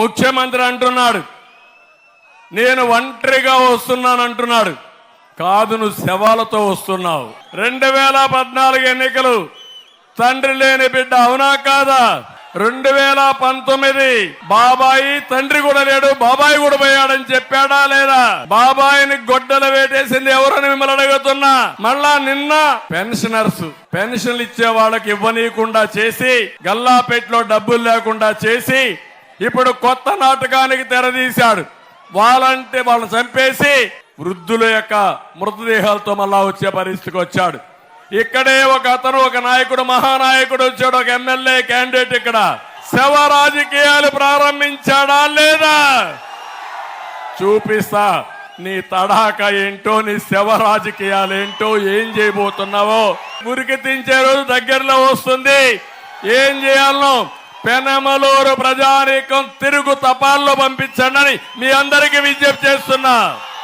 ముఖ్యమంత్రి అంటున్నాడు. నేను ఒంటరిగా వస్తున్నాను అంటున్నాడు. కాదు నువ్వు శవాలతో వస్తున్నావు. రెండు వేల పద్నాలుగు ఎన్నికలు తండ్రి లేని బిడ్డ అవునా కాదా? రెండు వేల పంతొమ్మిది బాబాయి తండ్రి కూడా లేడు బాబాయి కూడా పోయాడని చెప్పాడా లేదా? బాబాయిని గొడ్డలు వేటేసింది ఎవరని మిమ్మల్ని అడుగుతున్నా? మళ్ళా నిన్న పెన్షనర్స్ పెన్షన్లు ఇచ్చే వాళ్ళకి ఇవ్వనీయకుండా చేసి గల్లాపేటలో డబ్బులు లేకుండా చేసి ఇప్పుడు కొత్త నాటకానికి తెరదీశాడు. వాళ్ళంటే వాళ్ళని చంపేసి వృద్ధుల యొక్క మృతదేహాలతో మళ్ళా వచ్చే పరిస్థితికి వచ్చాడు. ఇక్కడే ఒక అతను ఒక నాయకుడు మహానాయకుడు వచ్చాడు ఒక ఎమ్మెల్యే క్యాండిడేట్ ఇక్కడ. శవ రాజకీయాలు ప్రారంభించాడా లేదా? చూపిస్తా. నీ తడాక ఏంటో నీ శవ రాజకీయాలు ఏంటో ఏం చేయబోతున్నావో. మురికి తించే రోజు దగ్గరలో వస్తుంది. ఏం చేయాలనో పెనమలూరు ప్రజానీకం తిరుగు తపాల్లో పంపించండి అని మీ అందరికీ విజ్ఞప్తి చేస్తున్నా.